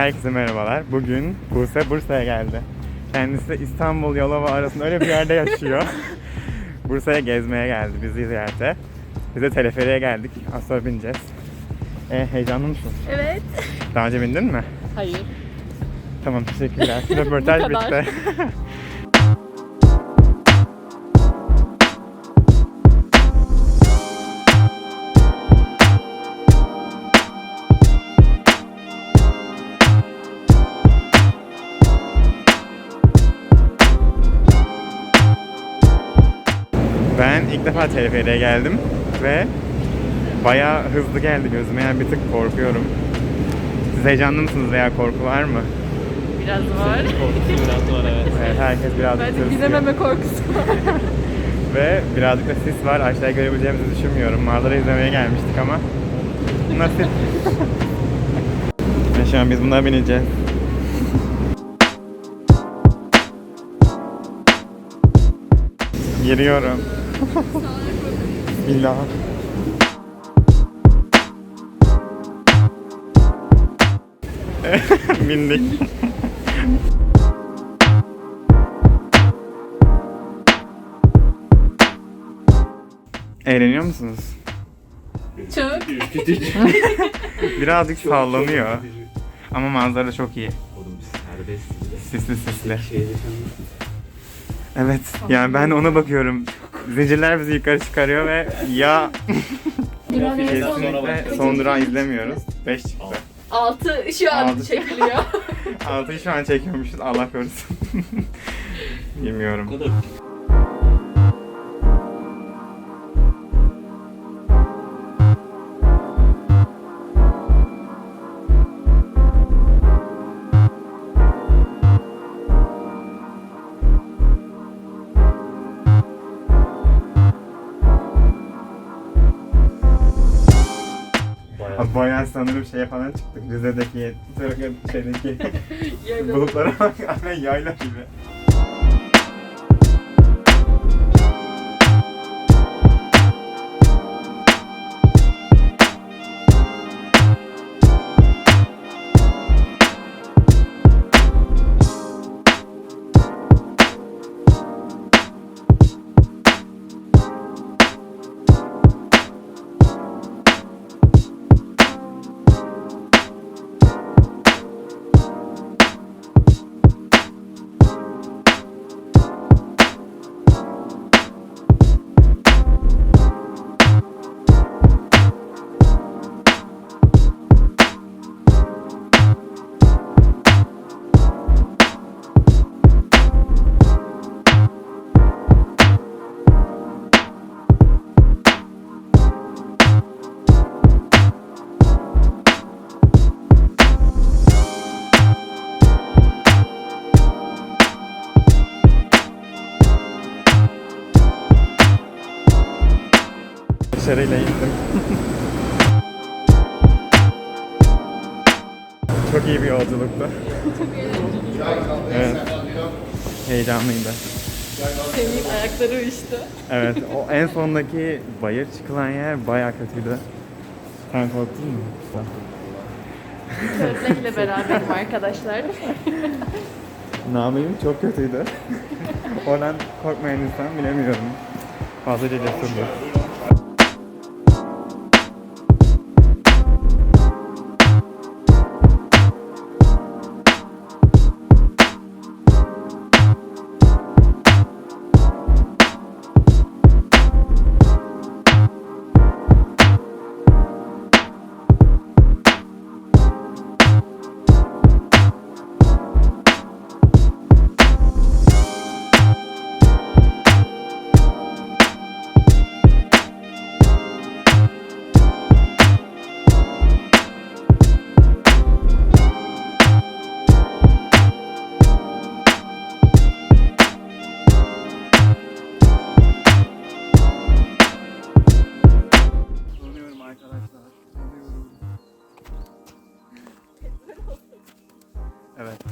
Herkese merhabalar. Bugün Buse Bursa'ya geldi. Kendisi İstanbul Yalova arasında öyle bir yerde yaşıyor. Bursa'ya gezmeye geldi bizi ziyarete. Biz de teleferiğe geldik. Az sonra bineceğiz. E, heyecanlı mısın? Evet. Daha önce bindin mi? Hayır. Tamam teşekkürler. Röportaj bitti. defa teleferiğe geldim ve bayağı hızlı geldi gözüme yani bir tık korkuyorum. Siz heyecanlı mısınız veya korku var mı? Biraz var. Biraz var evet. Evet, herkes birazcık Bence binememe korkusu var. Ve birazcık da sis var. Aşağıya görebileceğimizi düşünmüyorum. Manzara izlemeye gelmiştik ama nasip. Ve şu an biz buna bineceğiz. Giriyorum. Bismillah. Bindik. Eğleniyor musunuz? Çok. Birazcık sallanıyor. Ama manzara çok iyi. Oğlum serbest. Sisli sisli. Evet. Yani ben ona bakıyorum. Zincirler bizi yukarı çıkarıyor ve ya kesinlikle son durağı izlemiyoruz. 5 çıktı. Altı şu an Altı. çekiliyor. 6'yı şu an çekiyormuşuz. Allah korusun. Bilmiyorum. Abi Bayağı sanırım şeye falan çıktık. Rize'deki, şeydeki bulutlara bak. Aynen yayla gibi. Dışarıyla indim. Çok iyi bir yolculuktu. Evet. Heyecanlıydı. Semih'in ayakları uyuştu. Evet, o en sondaki bayır çıkılan yer bayağı kötüydü. Sen korktun mu? Köfteyle beraberim arkadaşlar. Yapayım? Çok kötüydü. Oradan korkmayan insan bilemiyorum. Fazlaca cesurdu.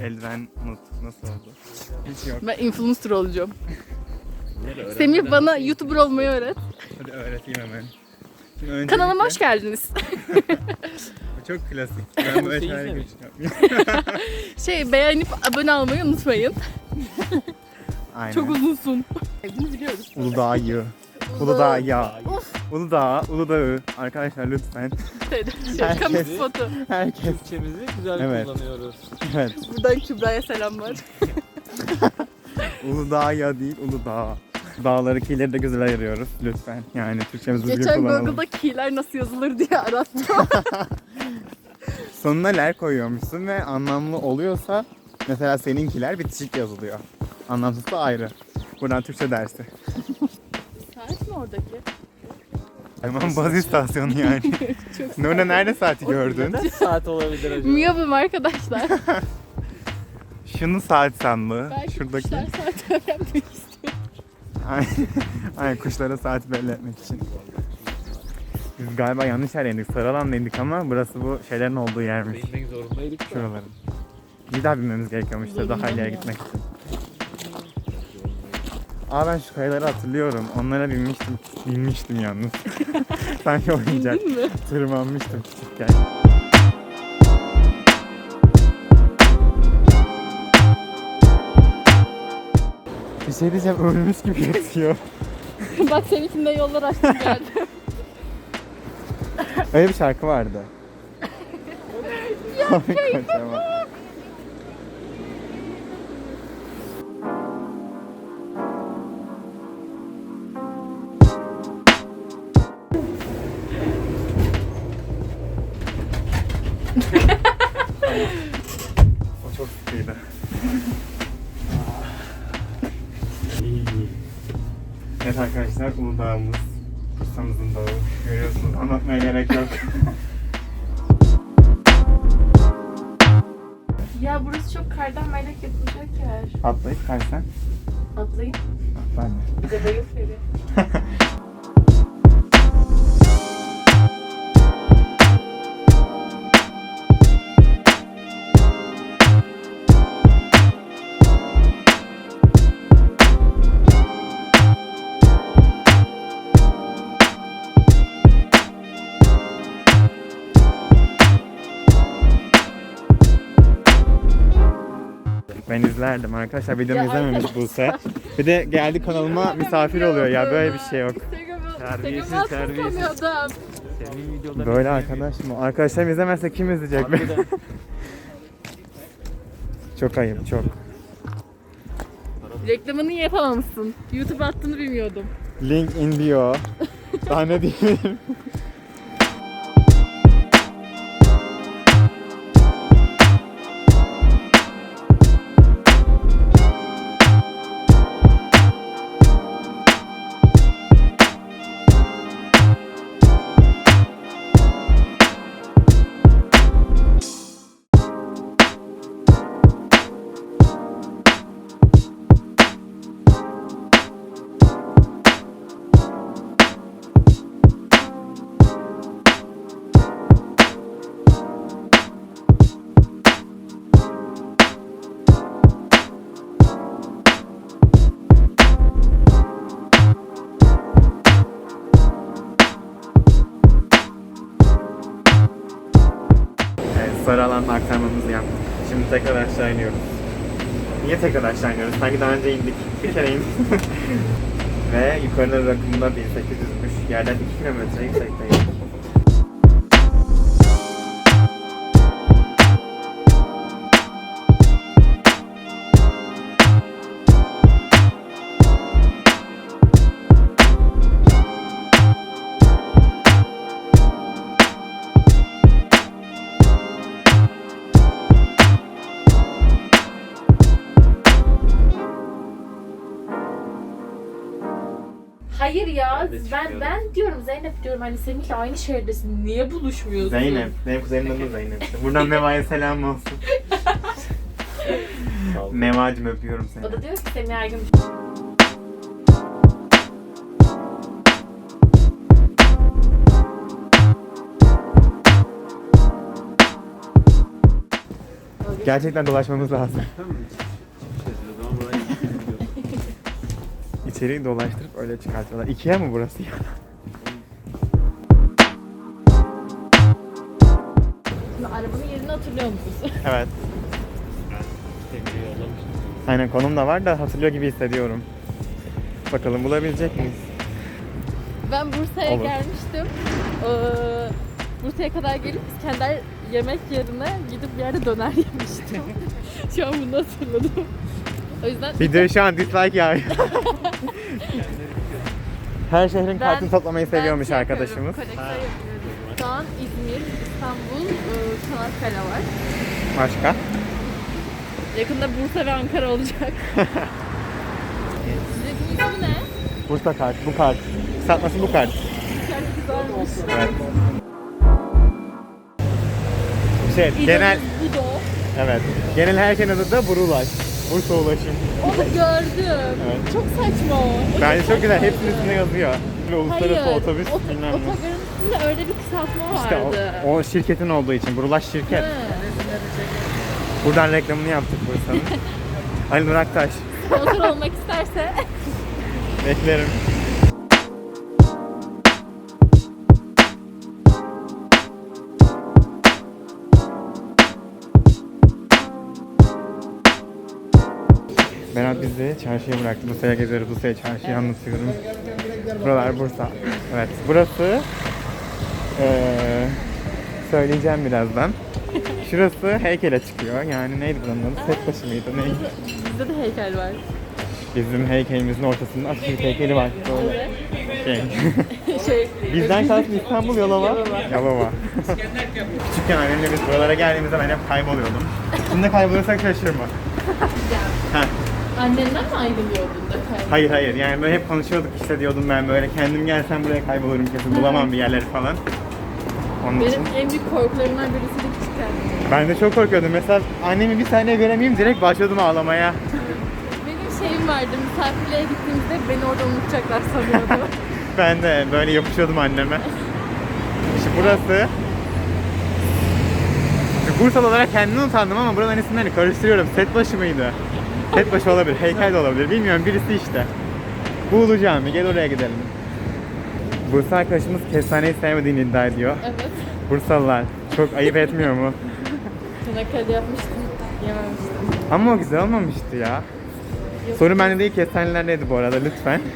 Eldiven unut. Nasıl oldu? Hiç yok. Ben influencer olacağım. Semih bana YouTuber olmayı öğret. Hadi öğreteyim hemen. Şimdi öncelikle- Kanalıma hoş geldiniz. Bu çok klasik. Ben böyle Şey şeyler geçiyorum. Şey beğenip abone olmayı unutmayın. Aynen. Çok uzunsun. Bunu biliyoruz. Uludağ yağı. Uludağ yağı. Uludağ, Uludağ'ı. Arkadaşlar lütfen. Kamu Herkes- spotu. Herkes. Türkçemizi güzel Evet. kullanıyoruz. Evet. Buradan Kübra'ya selamlar. Uludağ ya değil, Uludağ. Dağları kileri de güzel ayırıyoruz lütfen. Yani Türkçemizi düzgün Geçen kullanalım. Google'da kiler nasıl yazılır diye arattım. Sonuna ler koyuyormuşsun ve anlamlı oluyorsa mesela seninkiler bitişik yazılıyor. Anlamsızsa ayrı. Buradan Türkçe dersi. Saat mi oradaki? Hemen baz istasyonu yani. Nurna nerede saati gördün? Neden saat olabilir acaba? Miyavım arkadaşlar. Şunun saat sandığı. Belki Şuradaki. kuşlar saat öğrenmek istiyor. Aynen. Aynen kuşlara saat belli etmek için. Biz galiba yanlış yere indik. Sarılan indik ama burası bu şeylerin olduğu yermiş. Bilmek zorundaydık da. Şuraların. Bir daha binmemiz gerekiyormuş da daha ileri gitmek için. Aa ben şu kayaları hatırlıyorum. Onlara binmiştim. Binmiştim yalnız. Sanki oyuncak. Bildin mi? Tırmanmıştım küçükken. Bir şey diyeceğim ölmüş gibi yatıyor. Bak seninkinde yollar açtım geldi. Öyle bir şarkı vardı. Kocaman. De bayıl feri. Ben izlerdim arkadaşlar. Videomu izlememiş. Buse. Bir de geldi kanalıma misafir oluyor ya. Böyle bir şey yok. Terbiyesiz, Instagram'a terbiyesiz. Senin videoların Böyle arkadaş mı? Arkadaşlarım izlemezse kim izleyecek be? Harbiden. çok ayıp çok. Reklamını yapamamışsın. YouTube attığını bilmiyordum. Link in bio. Daha ne diyeyim? Sanki daha önce indik. Bir kere indik. Ve yukarının rakımında 1800'müş. Yerden 2 kilometre yüksekteyiz. Zeynep diyorum hani seninle aynı şehirdesin. Niye buluşmuyorsun? Zeynep. Benim kuzenimin adı Zeynep. Buradan Neva'ya selam olsun. Neva'cım öpüyorum seni. O da diyor ki Semih her gün Gerçekten dolaşmamız lazım. O zaman buraya gidiyoruz. İçeriği dolaştırıp öyle çıkartıyorlar. Ikea mı burası ya? Hatırlıyor musunuz? Evet. Sevgili yollamıştım. Aynen konum da var da hatırlıyor gibi hissediyorum. Bakalım bulabilecek miyiz? Ben Bursa'ya Olur. gelmiştim. Ee, Bursa'ya kadar gelip İskender yemek yerine gidip bir yerde döner yemiştim. Şu an bunu hatırladım. O yüzden Video şu an dislike yağıyor. Her şehrin Ben- kartını toplamayı seviyormuş şey yapıyorum, arkadaşımız. koleksiyon yapıyorum. İstanbul, e, Çanakkale var. Başka? Yakında Bursa ve Ankara olacak. Size bu ismi ne? Bursa kart, bu kart. Satması bu kart. Çok güzelmiş. Evet. Şey, genel, Bu da. evet. Genel her şeyin adı da Burulaş. Bursa Ulaşım. Onu gördüm. Evet. Çok saçma o. Bence çok güzel, hepsinin üstünde yazıyor. Uluslararası Hayır. otobüs, ot- bilmem ne. Otogarın üstünde öyle bir kısaltma İşte vardı. o, o şirketin olduğu için, Burulaş şirket. He. Buradan reklamını yaptık Bursa'nın. Ali Nur Aktaş, Sponsor olmak isterse beklerim. Berat bizi çarşıya bıraktı. Bursa'ya geziyoruz. Bursa'ya çarşıyı anlatıyorum. Buralar Bursa. Evet. Burası eee söyleyeceğim birazdan. Şurası heykele çıkıyor. Yani neydi buranın adı? Setbaşı mıydı? Neydi? bizde de heykel var. Bizim heykelimizin ortasında Atatürk heykeli var. Böyle şey. şey, Bizden kastım İstanbul Yalova. Yalova. Küçükken annemle biz buralara geldiğimizde ben hep kayboluyordum. Şimdi kaybolursak şaşırma. Heh. annenden mi ayrılıyordun da kaybol? Hayır hayır yani böyle hep konuşuyorduk işte diyordum ben böyle kendim gelsem buraya kaybolurum kesin bulamam bir yerleri falan. Onun için. Benim en büyük korkularımdan birisi de küçükken. Ben de çok korkuyordum. Mesela annemi bir saniye göremeyeyim direkt başladım ağlamaya. Benim şeyim vardı, misafirliğe gittiğimizde beni orada unutacaklar sanıyordum. Ben de böyle yapışıyordum anneme. İşte burası. Bursalı olarak kendimi utandım ama buranın isimlerini karıştırıyorum. Setbaşı mıydı? Setbaşı olabilir, heykel de olabilir. Bilmiyorum birisi işte. Buğulu Cami, gel oraya gidelim. Bursa arkadaşımız kestaneyi sevmediğini iddia ediyor. evet. Bursalılar çok ayıp etmiyor mu? Çanakkale yapmıştım, yememiştim. Ama o güzel olmamıştı ya. Sorun bende değil kestaneler neydi bu arada lütfen.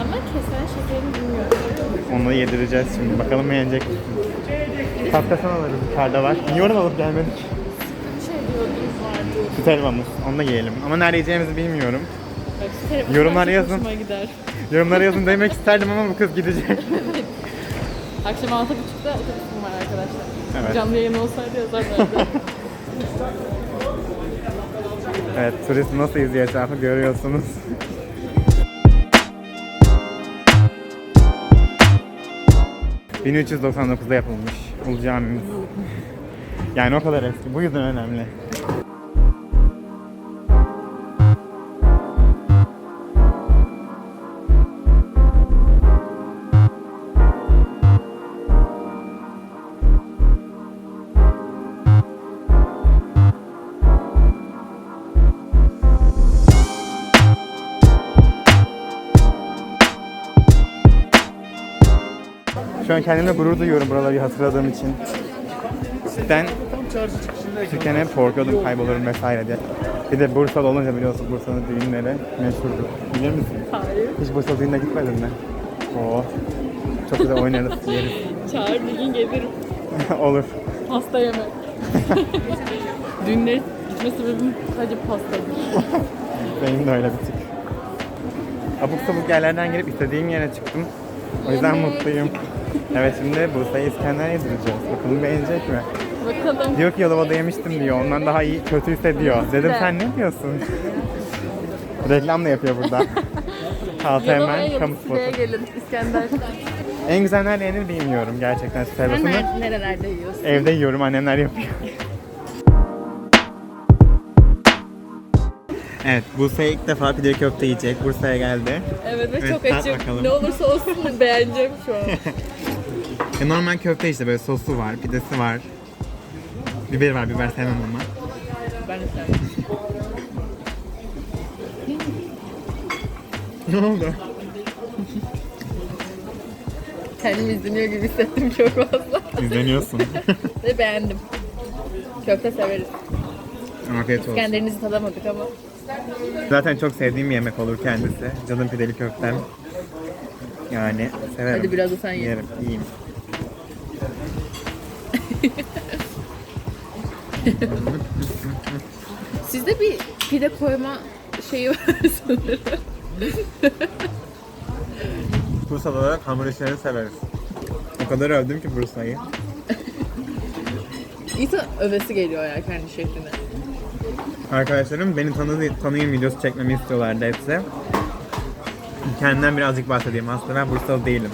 Ama kesen şekerini bilmiyorum. Onu yedireceğiz şimdi. Bakalım beğenecek misin? Patlasan alırız. Yukarıda var. Niye oradan alıp gelmedik? Bir şey diyordunuz vardı. Süt helvamız. Onu da yiyelim. Ama nerede yiyeceğimizi bilmiyorum. Bak, şu telefon Yorumlara çok yazın. Hoşuma gider. Yorumlara yazın demek isterdim ama bu kız gidecek. Akşam 6.30'da otobüsüm var arkadaşlar. Evet. Canlı yayın olsaydı yazarlardı. Evet, turist nasıl izliyor etrafı görüyorsunuz. ...1399'da yapılmış Ulu Camimiz. Yani o kadar eski. Bu yüzden önemli. An kendimle gurur duyuyorum buraları hatırladığım için. Cidden küçükken hep korkuyordum kaybolurum vesaire diye. Bir de Bursa'da olunca biliyorsun Bursa'nın düğünleri meşhurdur. Bilir misin? Hayır. Hiç Bursa düğününe gitmedin mi? Oo. Çok güzel oynarız, yeriz. Çağır bir gün gelirim. Olur. Pasta yemek. Dünleri gitme sebebim sadece pastadır. Benim de öyle bir tık. Abuk sabuk yerlerden girip istediğim yere çıktım. O yüzden mutluyum. Evet şimdi Bursa'ya İskender yedireceğiz. Bakalım beğenecek mi? Bakalım. Diyor ki Yalova'da yemiştim diyor. Ondan daha iyi kötüyse diyor. Dedim de. sen ne diyorsun? Reklam da yapıyor burada. Yalova'ya hemen kamu spotu. gelin İskender. En güzel nerede yenir bilmiyorum gerçekten Sen servisini. nerede, nerelerde yiyorsun? Evde yiyorum annemler yapıyor. Evet, Bursa'ya ilk defa pide köfte yiyecek. Bursa'ya geldi. Evet ve Evet, çok tat açım. bakalım. Ne olursa olsun beğeneceğim şu an. E, normal köfte işte böyle sosu var, pidesi var. Biber var, biber sevmem ama. ben de severim. Ne oldu? Kendimi izleniyor gibi hissettim çok fazla. İzleniyorsun. Ve beğendim. Köfte severiz. Afiyet olsun. İskenderinizi tadamadık ama. Zaten çok sevdiğim bir yemek olur kendisi. Canım pideli köftem. Yani severim. Hadi biraz da sen ye. Yerim, yiyeyim. Sizde bir pide koyma şeyi var sanırım. Bursalı olarak hamur işlerini severiz. O kadar övdüm ki Bursa'yı. İnsan övesi geliyor ya kendi şehrine. Arkadaşlarım beni tanıdı, tanıyın videosu çekmemi istiyorlardı hepsi. Kendimden birazcık bahsedeyim. Aslında ben Bursalı değilim.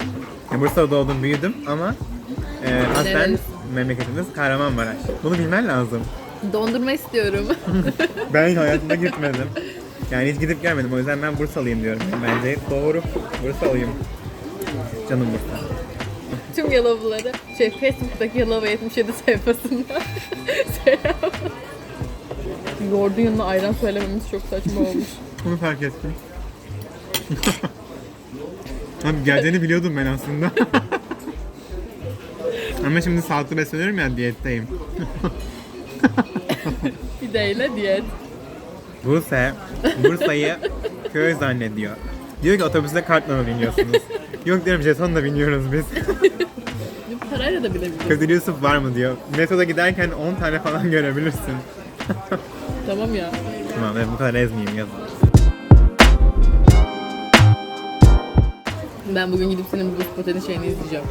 Yani Bursa'da doğdum, büyüdüm ama e, aslen Nerelisin? Memleketimiz Kahramanmaraş. Bunu bilmen lazım. Dondurma istiyorum. Ben hayatımda gitmedim. Yani hiç gidip gelmedim. O yüzden ben Bursalıyım diyorum. Bence doğru. Bursalıyım. Canım Bursa. Tüm Yalovluları şey Facebook'taki Yalova 77 sayfasında selam. Yoğurdun yanına ayran söylememiz çok saçma olmuş. Bunu fark ettim. Abi geleceğini biliyordum ben aslında. Ama şimdi sağlıklı besleniyorum ya diyetteyim. Pideyle diyet. Buse, Bursa'yı köy zannediyor. Diyor ki otobüste kartla mı biniyorsunuz? Yok diyorum jetonla biniyoruz biz. Parayla da bilebiliriz. Kadir Yusuf var mı diyor. Metroda giderken 10 tane falan görebilirsin. Tamam ya. Tamam ben bu kadar ezmeyeyim yazın. Ben bugün gidip senin bu pateni şeyini izleyeceğim.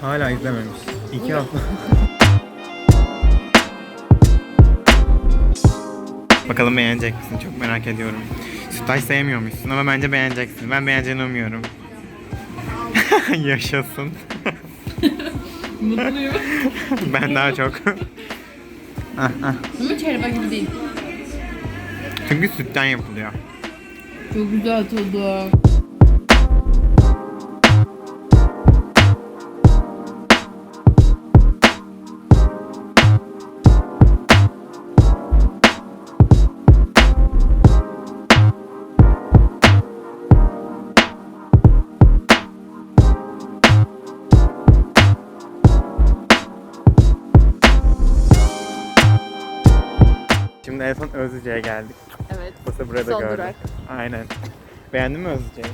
Hala izlememiş. İki hafta. Bakalım beğenecek misin? Çok merak ediyorum. Sütlaç sevmiyormuşsun ama bence beğeneceksin. Ben beğeneceğini umuyorum. Yaşasın. Mutluyum. ben daha çok. ah, ah. Ama çorba gibi değil. Çünkü sütten yapılıyor. Çok güzel tadı. Beğendin mi Özlüce'yi?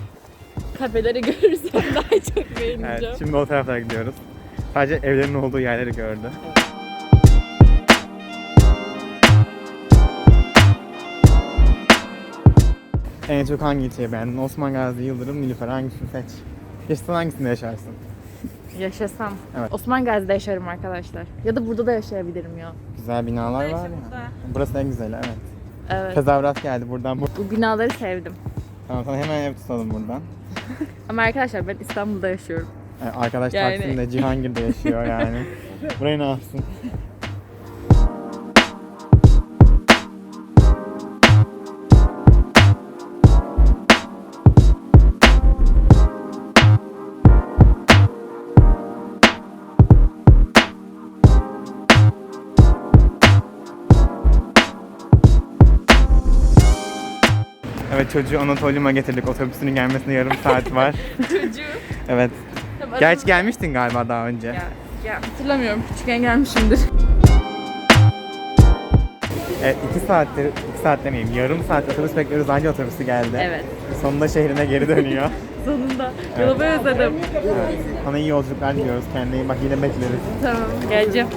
Kafeleri görürsem daha çok beğeneceğim. Evet, şimdi o tarafa gidiyoruz. Sadece evlerin olduğu yerleri gördü. En çok hangi ilçeyi beğendin? Osman Gazi, Yıldırım, Nilüfer hangisini seç? Yaşasın hangisinde yaşarsın? Yaşasam. Evet. Osman Gazi'de yaşarım arkadaşlar. Ya da burada da yaşayabilirim ya. Güzel binalar var ya. Burası en güzeli evet. Evet. Tezahürat geldi buradan. Bu... Bu binaları sevdim. Tamam sana hemen ev tutalım buradan. Ama arkadaşlar ben İstanbul'da yaşıyorum. Yani arkadaş Yani- Taksim'de, Cihangir'de yaşıyor yani. Burayı ne yapsın? Çocuğu Anatolium'a getirdik. Otobüsünün gelmesine yarım saat var. Çocuğu. evet. Gerçi gelmiştin galiba daha önce. Ya, ya hatırlamıyorum. Küçükken gelmişimdir. Evet, iki saattir, iki saat demeyeyim, yarım saat otobüs bekliyoruz anca otobüsü geldi. Evet. Sonunda şehrine geri dönüyor. Sonunda. Yolu özledim. evet. Sana iyi yolculuklar diliyoruz. Kendine iyi bak yine bekleriz. Tamam. Geleceğim.